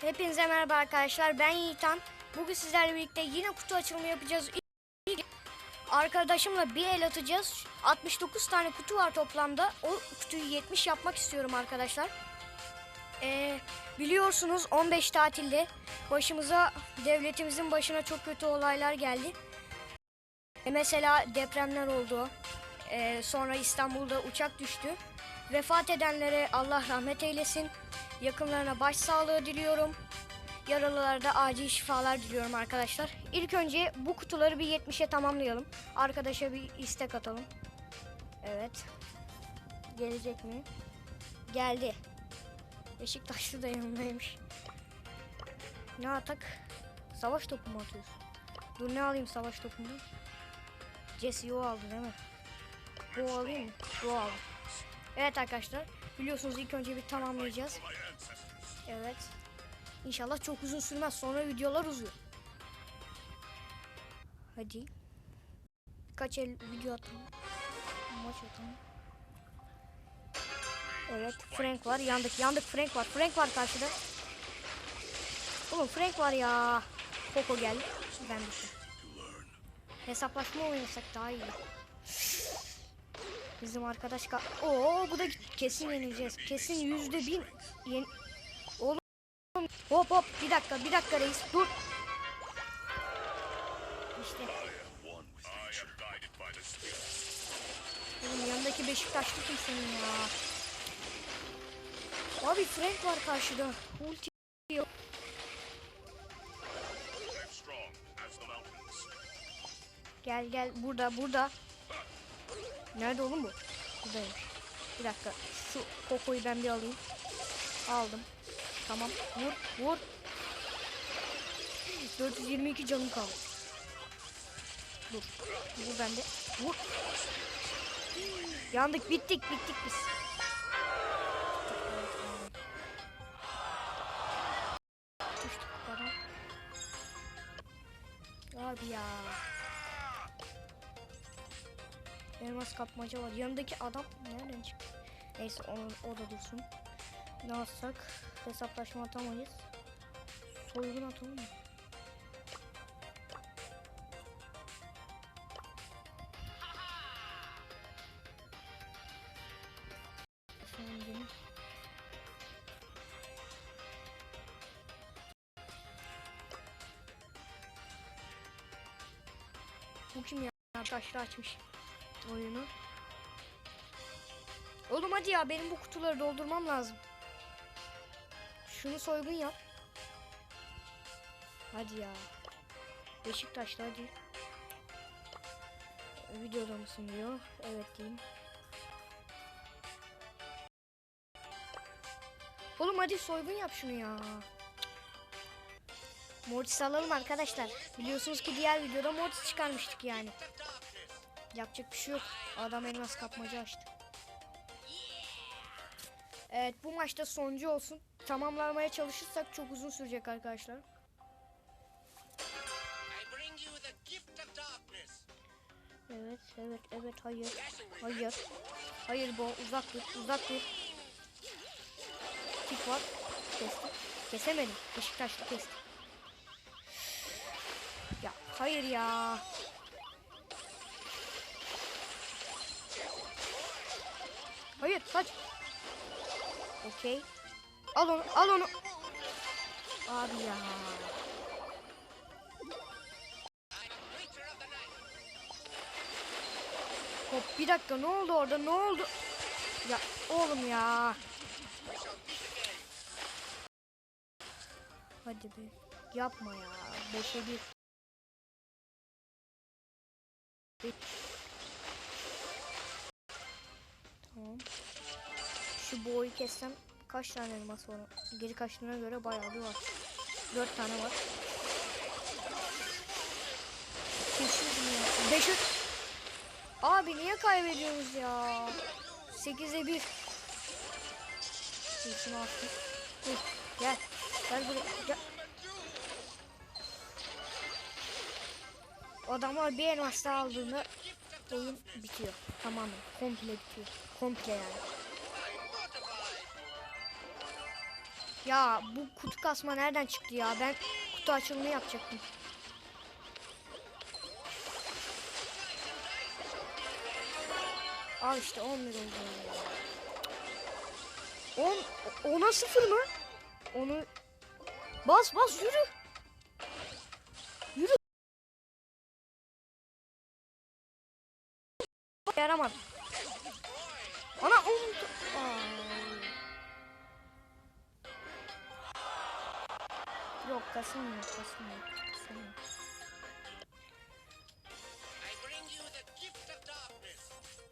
Hepinize merhaba arkadaşlar. Ben Yiğitan. Bugün sizlerle birlikte yine kutu açılımı yapacağız. Arkadaşımla bir el atacağız. 69 tane kutu var toplamda. O kutuyu 70 yapmak istiyorum arkadaşlar. Ee, biliyorsunuz 15 tatilde başımıza devletimizin başına çok kötü olaylar geldi. E, mesela depremler oldu. Ee, sonra İstanbul'da uçak düştü. Vefat edenlere Allah rahmet eylesin. Yakınlarına başsağlığı diliyorum. Yaralılara da acil şifalar diliyorum arkadaşlar. İlk önce bu kutuları bir 70'e tamamlayalım. Arkadaşa bir istek atalım. Evet. Gelecek mi? Geldi. Beşiktaşlı da yanındaymış. Ne atak? Savaş topu mu atıyorsun? Dur ne alayım savaş topunu? Jesse Yo aldı değil mi? Bu alayım mı? Bu aldım. Evet arkadaşlar. Biliyorsunuz ilk önce bir tamamlayacağız. Evet. İnşallah çok uzun sürmez. Sonra videolar uzuyor. Hadi. Kaç el video atalım. Maç atalım. Evet Frank var. Yandık yandık Frank var. Frank var karşıda. Oğlum Frank var ya. Poco geldi. Ben düştüm. Hesaplaşma oynasak daha iyi. Bizim arkadaş ka Oo bu da kesin yenileceğiz. Kesin yüzde bin yen hop hop bir dakika bir dakika reis dur. İşte. Oğlum yanındaki Beşiktaşlı kim senin ya? Abi Frank var karşıda. Ulti yok. Gel gel burada burada. Nerede oğlum bu? Buradaymış. Bir dakika. Şu kokoyu ben bir alayım. Aldım. Tamam. Vur vur. 422 canım kaldı. Dur. Bu bende. Vur. Yandık bittik bittik biz. Düştük bana. Abi ya. Elmas kapmaca var. Yanındaki adam nereden çıktı? Neyse onu, o da dursun. Ne yapsak? Hesaplaşma atamayız. Soygun atalım mı? Efendim. Bu kim ya? Taşlı açmış oyunu. Oğlum hadi ya benim bu kutuları doldurmam lazım. Şunu soygun yap. Hadi ya. Beşiktaşlı hadi. Videoda mısın diyor. Evet diyeyim. Oğlum hadi soygun yap şunu ya. Mortis alalım arkadaşlar. Biliyorsunuz ki diğer videoda Mortis çıkarmıştık yani. Yapacak bir şey yok. Adam elmas kapmaca açtı. Evet bu maçta sonuncu olsun. Tamamlamaya çalışırsak çok uzun sürecek arkadaşlar. Evet evet evet hayır. Hayır. Hayır bu uzak dur uzak dur. Tik var. Kestim. Kesemedim. Beşiktaşlı kestim. Ya hayır ya. Hayır kaç. Okey. Al onu al onu. Abi ya. Hop bir dakika ne oldu orada ne oldu? Ya oğlum ya. Hadi be. Yapma ya. Bir. Bir. Tamam. Şu boyu kessem kaç tane elmas var? Geri kaçtığına göre bayağı bir var. Dört tane var. Kesin ya. Beş Abi niye kaybediyoruz ya? 8'e 1. Şunu attım. Dur gel. Gel buraya. Gel. Adamlar bir elmas daha aldığında oyun bitiyor. Tamamen. Komple bitiyor. Komple yani. Ya bu kutu kasma nereden çıktı ya? Ben kutu açılımı yapacaktım. Al işte 11 oldu. 10 ona sıfır mı? Onu bas bas. Yürü.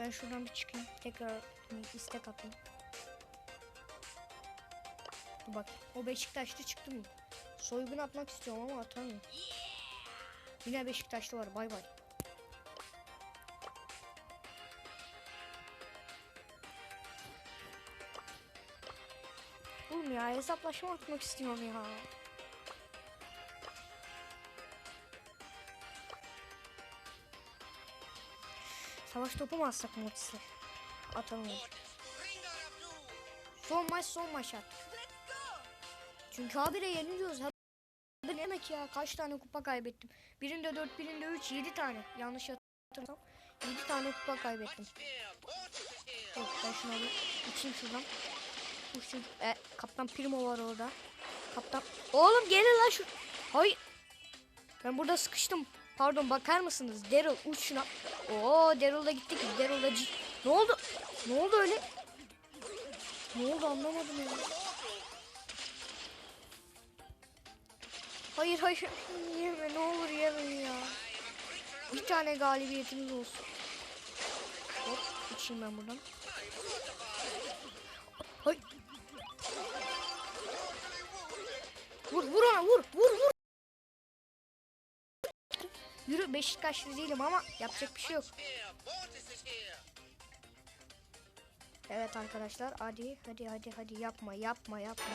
Ben şuradan bir çıkayım. Tekrar istek atayım. Dur bak. O Beşiktaşlı çıktı mı? Soygun atmak istiyorum ama atamıyorum. Yine Beşiktaşlı var. Bay bay. Oğlum ya hesaplaşma atmak istiyorum ya. Savaş topu mu atsak of doom. Son maç son maç at. Çünkü habire yeniliyoruz. Ha- Ne demek ya? Kaç tane kupa kaybettim? Birinde 4, birinde 3, 7 tane. Yanlış hatırlamıyorsam 7 tane kupa kaybettim. Yok ben şunu alayım. İçeyim şuradan. Çocuk. E, Kaptan Primo var orada. Kaptan. Oğlum gelin lan şu. Hayır. Ben burada sıkıştım. Pardon bakar mısınız? Daryl uç şuna. Oo Daryl da gitti ki. Daryl da c- Ne oldu? Ne oldu öyle? Ne oldu anlamadım ya. Hayır hayır. Yeme ne olur yeme ya. Bir tane galibiyetimiz olsun. Hop içeyim ben buradan. Hay. Vur vur ona vur vur vur. Yürü Beşiktaşlı değilim ama yapacak bir şey yok. Evet arkadaşlar hadi hadi hadi hadi yapma yapma yapma.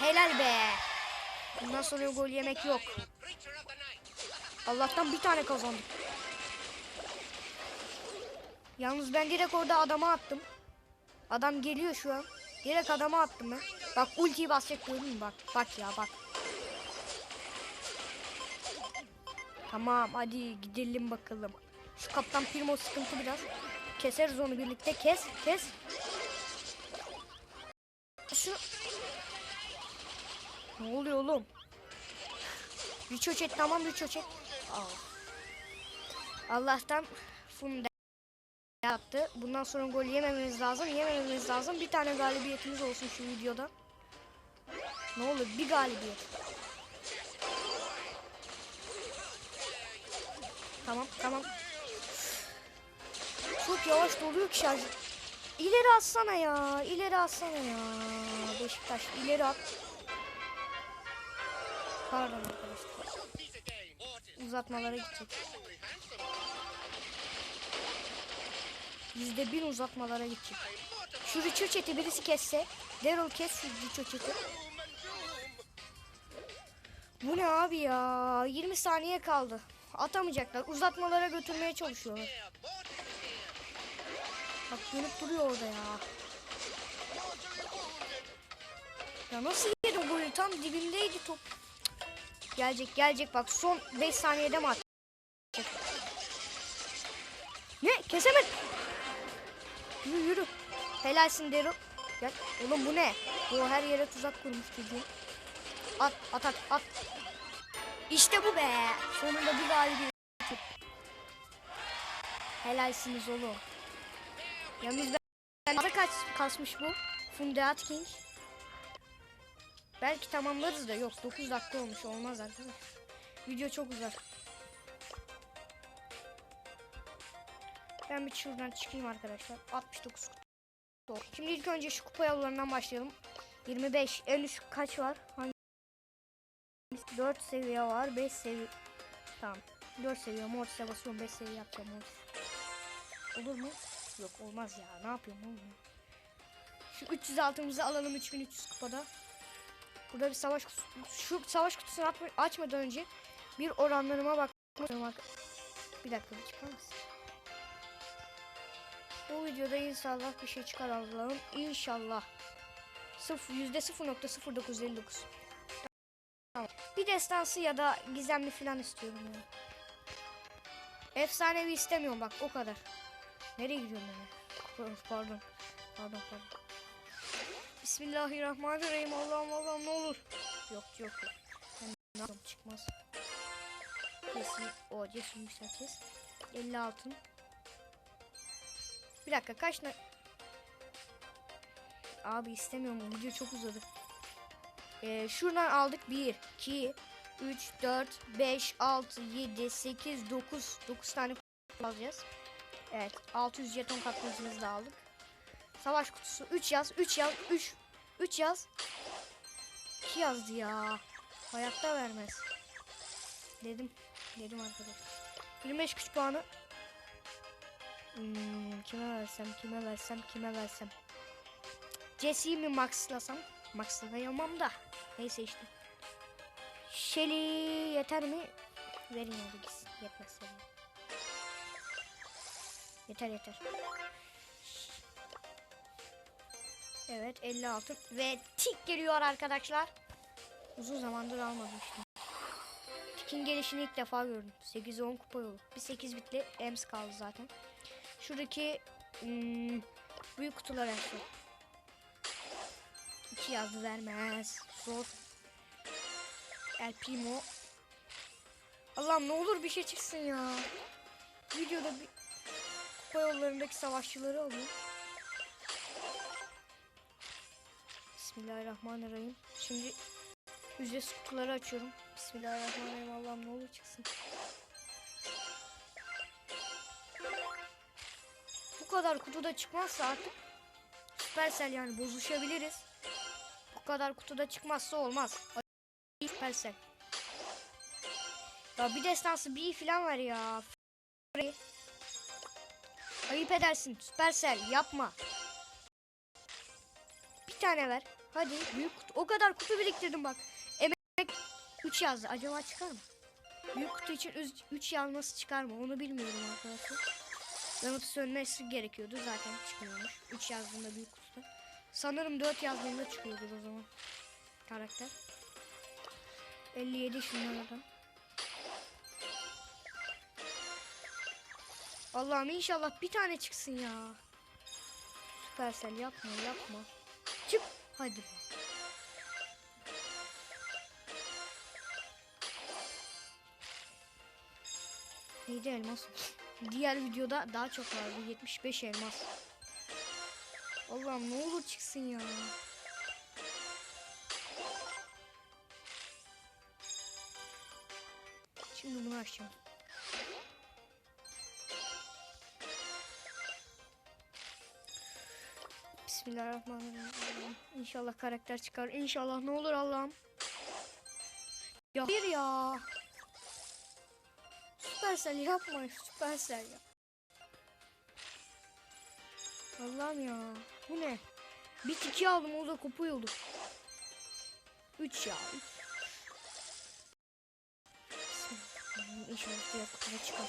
Helal be. Bundan sonra gol yemek yok. Allah'tan bir tane kazandık. Yalnız ben direkt orada adama attım. Adam geliyor şu an. Direkt adama attım ben. Bak ultiyi basacak gördün mü bak. Bak ya bak. Tamam hadi gidelim bakalım. Şu kaptan Primo sıkıntı biraz. Keseriz onu birlikte. Kes kes. Şu... Ne oluyor oğlum? Riço çek tamam Riço çek. Al. Allah'tan Funda yaptı. Bundan sonra gol yemememiz lazım. Yemememiz lazım. Bir tane galibiyetimiz olsun şu videoda. Ne olur bir galibiyet. Tamam tamam. Çok yavaş doluyor ki şarj. İleri atsana ya. İleri atsana ya. Beşiktaş ileri at. Pardon arkadaşlar. Uzatmalara gidecek. Yüzde bin uzatmalara gidecek. Şu Richard chat'i birisi kesse. Daryl kes şu doom. Bu ne abi ya? 20 saniye kaldı. Atamayacaklar. Uzatmalara götürmeye çalışıyorlar. Bak dönüp duruyor orada ya. Ya nasıl yedi golü? Tam dibindeydi top. Gelecek gelecek bak son 5 saniyede mi atacak? Ne? Kesemedi. Yürü yürü. Helalsin Daryl. Gel. Oğlum bu ne? Bu her yere tuzak kurmuş çocuğu. At at at at. İşte bu be. Sonunda bir galibiyet. Helalsiniz oğlum. Yalnız ben, kaç kasmış bu? Funda Atkins. Belki tamamlarız da yok 9 dakika olmuş olmaz arkadaşlar. Video çok uzar. Ben bir şuradan çıkayım arkadaşlar. 69 kutu. Şimdi ilk önce şu kupa yollarından başlayalım. 25 en üst kaç var? Hangi? 4 seviye var 5 seviye. Tamam. 4 seviye Mortis'e basıyorum 5 seviye yapacağım Mortis. Olur mu? Yok olmaz ya. Ne yapıyorum oğlum? Şu 300 altımızı alalım 3300 kupada. Burada bir savaş kutusu. Şu savaş kutusunu açmadan önce bir oranlarıma bak. Bir dakika bir çıkar mısın? Bu videoda inşallah bir şey çıkar Allah'ım. İnşallah. Sıfır, yüzde 0.0959. Bir destansı ya da gizemli falan istiyorum ya. Efsanevi istemiyorum bak o kadar. Nereye gidiyorum ben? ya? Pardon. Pardon pardon. Bismillahirrahmanirrahim. Allah'ım Allah'ım ne olur. Yok yok yok. Ben ne yapayım, çıkmaz. Kesin o cesur yükselteceğiz. 50 altın. Bir dakika kaç ne? Abi istemiyorum bu video çok uzadı. Ee, şuradan aldık 1, 2, 3, 4, 5, 6, 7, 8, 9. 9 tane alacağız. Evet 600 jeton katlayıcımızı da aldık. Savaş kutusu 3 yaz 3 yaz 3 3 yaz 2 yazdı ya. Hayatta vermez. Dedim. Dedim arkadaşlar. 25 güç puanı. Hmm, kime versem, kime versem, kime versem. Jesse'yi mi maxlasam? Maxlayamam da. Neyse işte. Shelly yeter mi? Verin hadi gitsin. Yetmez tabii. Yeter yeter. Evet 50 altın ve tik geliyor arkadaşlar. Uzun zamandır almamıştım. Tikin gelişini ilk defa gördüm. 8-10 kupa yolu. Bir 8 bitli ems kaldı zaten. Şuradaki hmm, büyük kutular açtı. 2 yazdı vermez. Zor. El Primo. Allah'ım ne olur bir şey çıksın ya. Videoda bir kupa savaşçıları alayım. Bismillahirrahmanirrahim. Şimdi ücretsiz kutuları açıyorum. Bismillahirrahmanirrahim. Allah'ım ne olur çıksın. Bu kadar kutuda çıkmazsa artık Supercell yani bozuşabiliriz. Bu kadar kutuda çıkmazsa olmaz. Supercell. Ya bir destansı bir falan var ya. Ayıp edersin Supercell yapma. Bir tane ver. Hadi büyük kutu. O kadar kutu biriktirdim bak. Emek 3 yazdı. Acaba çıkar mı? Büyük kutu için 3 yazması çıkar mı? Onu bilmiyorum arkadaşlar. Yanıtı sönmesi gerekiyordu. Zaten çıkmıyormuş. 3 yazdığında büyük kutuda. Sanırım 4 yazdığında çıkıyordur o zaman. Karakter. 57 şunlardan. Allah'ım inşallah bir tane çıksın ya. Süpersel yapma yapma. Çık. Hadi. Neydi elmas? Diğer videoda daha çok vardı. 75 elmas. Allah'ım ne olur çıksın ya. Şimdi bunu açacağım. Bismillahirrahmanirrahim. İnşallah karakter çıkar. İnşallah ne olur Allah'ım. Ya hayır ya. Süpersel yapma Süpersel ya. Allah'ım ya. Bu ne? Bit 2 aldım o da kopuyordu. 3 ya. Üç. Bismillahirrahmanirrahim. İnşallah diğer kutuda çıkar.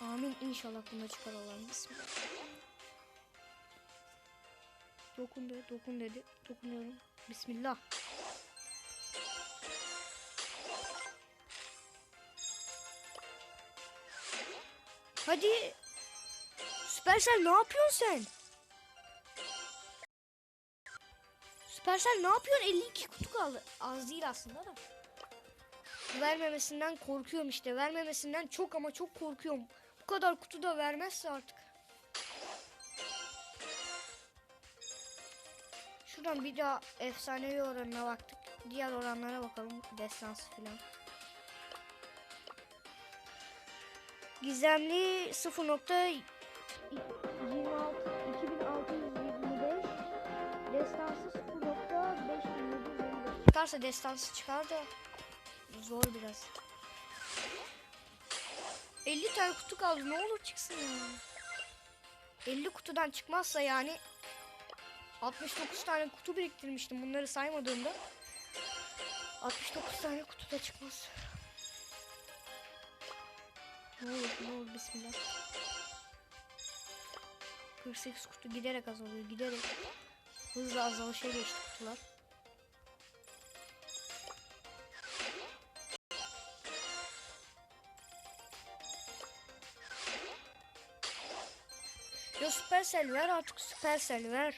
Amin inşallah bunda çıkar Allah'ım. Bismillah. Dokun dedi, dokun dedi. Dokunuyorum. Bismillah. Hadi. Süpersel ne yapıyorsun sen? Süpersel ne yapıyorsun? 52 kutu kaldı. Az değil aslında da. Vermemesinden korkuyorum işte. Vermemesinden çok ama çok korkuyorum. Bu kadar kutu da vermezse artık. Şuradan bir daha efsanevi oranına baktık. Diğer oranlara bakalım. Destansı filan. Gizemli 0.26 2625 Destansı 0.5755 Çıkarsa destansı çıkar da zor biraz. 50 tane kutu kaldı ne olur çıksın ya. 50 kutudan çıkmazsa yani 69 tane kutu biriktirmiştim bunları saymadığımda. 69 tane kutu da çıkmaz. Ne olur ne olur bismillah. 48 kutu giderek azalıyor giderek. Hızla azalışa geçti kutular. Ya Supercell ver artık Supercell ver.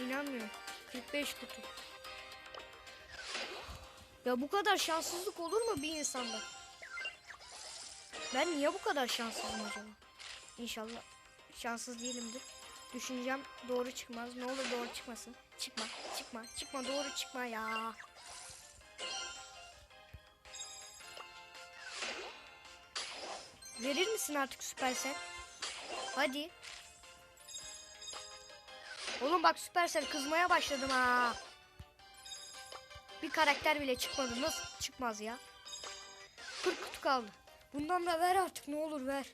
İnanmıyorum. 45 kutu. Ya bu kadar şanssızlık olur mu bir insanda? Ben niye bu kadar şanssızım acaba? İnşallah şanssız değilimdir. Düşüncem doğru çıkmaz. Ne olur doğru çıkmasın. Çıkma, çıkma, çıkma, doğru çıkma ya. Verir misin artık Supercell? Hadi. Oğlum bak Supercell kızmaya başladım ha. Bir karakter bile çıkmadı. Nasıl çıkmaz ya? 40 kutu kaldı. Bundan da ver artık ne olur ver.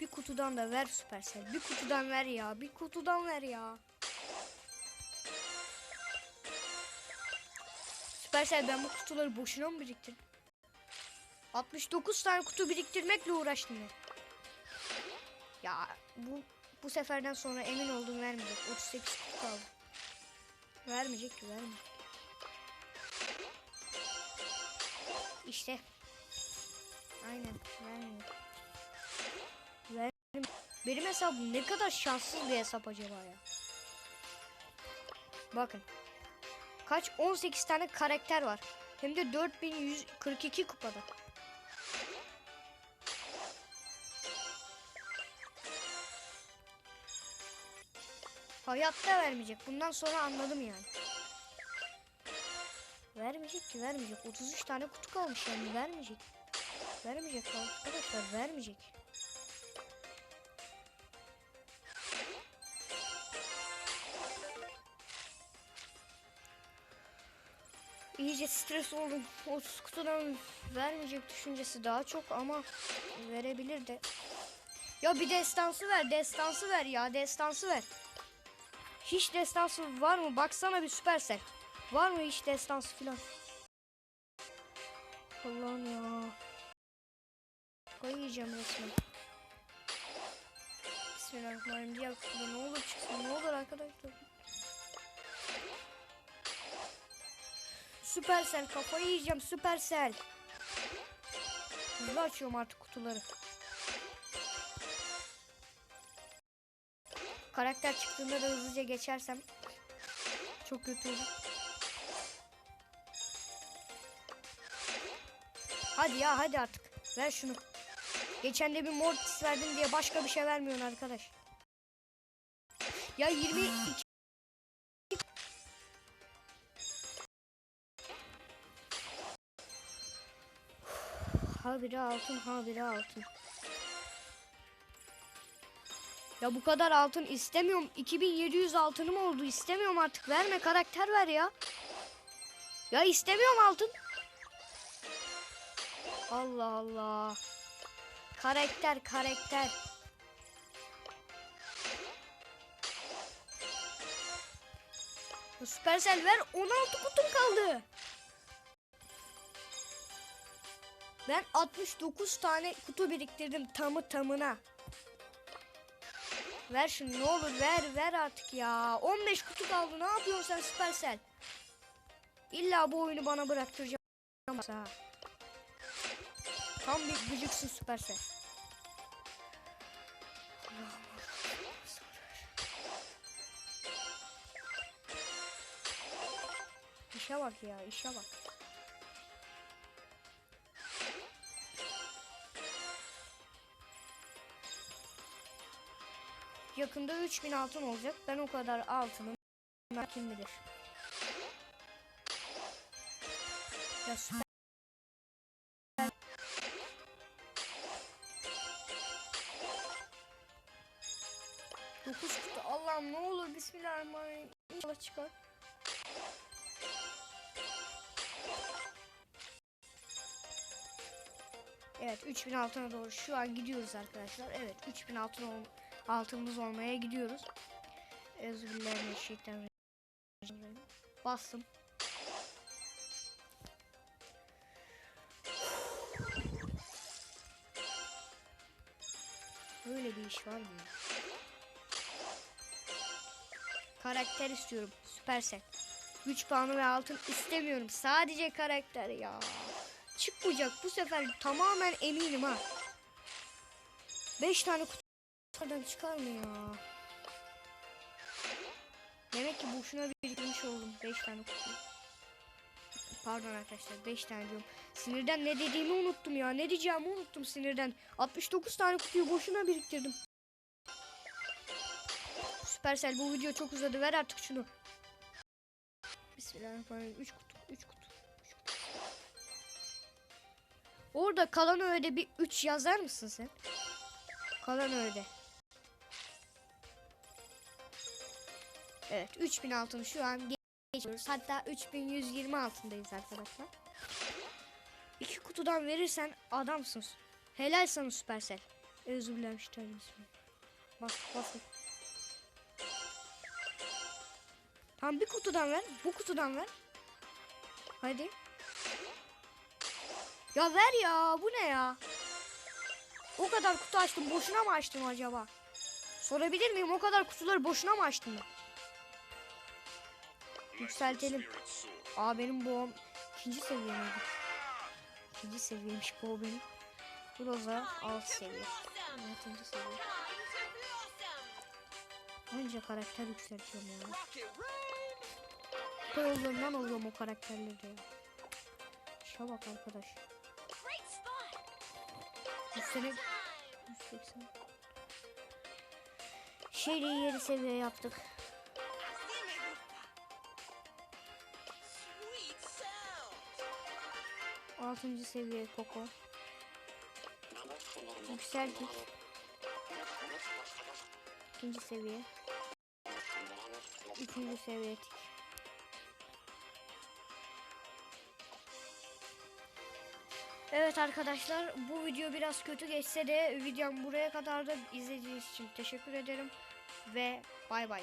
Bir kutudan da ver Supercell. Bir kutudan ver ya. Bir kutudan ver ya. Supercell ben bu kutuları boşuna mı biriktirdim? 69 tane kutu biriktirmekle uğraştım. Ya bu bu seferden sonra emin oldum vermeyecek. 38 kutu kaldı. Vermeyecek ki vermeyecek. İşte. Aynen vermiyor. Ver. Benim hesabım ne kadar şanssız bir hesap acaba ya. Bakın. Kaç? 18 tane karakter var. Hem de 4142 kupada. Hayatta vermeyecek. Bundan sonra anladım yani. Vermeyecek ki vermeyecek. 33 tane kutu kalmış yani vermeyecek. Vermeyecek arkadaşlar vermeyecek. İyice stres oldum. 30 kutudan vermeyecek düşüncesi daha çok ama verebilir de. Ya bir destansı ver, destansı ver ya, destansı ver. Hiç destansı var mı? Baksana bir süpersel. Var mı hiç destansı filan? Allah'ım ya. Yiyeceğim resmen. Bismillahirrahmanirrahim. Diğer kutuda ne olur çıksın ne olur arkadaşlar. Süpersel kafayı yiyeceğim süpersel. Hızlı açıyorum artık kutuları. Karakter çıktığında da hızlıca geçersem çok kötü olur. Hadi ya hadi artık. Ver şunu. Geçen de bir mortis verdin diye başka bir şey vermiyorsun arkadaş. Ya 22 Ha biri altın ha biri altın. Ya bu kadar altın istemiyorum. 2700 altınım oldu. İstemiyorum artık. Verme karakter ver ya. Ya istemiyorum altın. Allah Allah. Karakter karakter. Ya Supercell ver 16 kutum kaldı. Ben 69 tane kutu biriktirdim tamı tamına. Ver şunu ne olur ver ver artık ya. 15 kutu kaldı ne yapıyorsun sen Supercell? İlla bu oyunu bana bıraktıracağım. Tam bir gıcıksın Supercell. İşe bak ya işe bak. Yakında 3000 altın olacak. Ben o kadar altını kim bilir. Ya süper. Dokuz kutu. Allah'ım ne olur Bismillahirrahmanirrahim. İnşallah çıkar. Evet 3000 altına doğru şu an gidiyoruz arkadaşlar. Evet 3000 altın ol altımız olmaya gidiyoruz. Özgürlerine Bastım. Böyle bir iş var mı? Karakter istiyorum. Süpersel. Güç puanı ve altın istemiyorum. Sadece karakter ya. Çıkmayacak bu sefer tamamen eminim ha. 5 tane kutudan çıkar mı ya? Demek ki boşuna biriktirmiş oldum 5 tane kutu. Pardon arkadaşlar 5 tane diyorum. Sinirden ne dediğimi unuttum ya. Ne diyeceğimi unuttum sinirden. 69 tane kutuyu boşuna biriktirdim. Süpersel bu video çok uzadı. Ver artık şunu. Bismillahirrahmanirrahim. 3 kutu, 3 kutu. üç kutu. Orada kalan öğede bir 3 yazar mısın sen? Kalan öğede. Evet 3000 altın şu an geçiyoruz. Hatta 3120 altındayız arkadaşlar. İki kutudan verirsen adamsın. Helal sana Süpersel. Özür dilerim şu tane Tamam bir kutudan ver. Bu kutudan ver. Hadi. Ya ver ya. Bu ne ya? O kadar kutu açtım. Boşuna mı açtım acaba? Sorabilir miyim? O kadar kutuları boşuna mı açtım? Yükseltelim. Aa benim boğam ikinci seviyeydi. İkinci seviyemiş bu benim. Groza alt seviye. Altıncı seviye. Önce karakter yükseltiyorum ya. Koyullarından alıyorum o karakterleri de. Şuna bak arkadaş. Bu sene 180. Şeyi yeri seviye yaptık. 6. seviye Koko. Yükseldik. İkinci seviye. Üçüncü seviye tik. Evet arkadaşlar bu video biraz kötü geçse de videom buraya kadar da izlediğiniz için teşekkür ederim ve bay bay.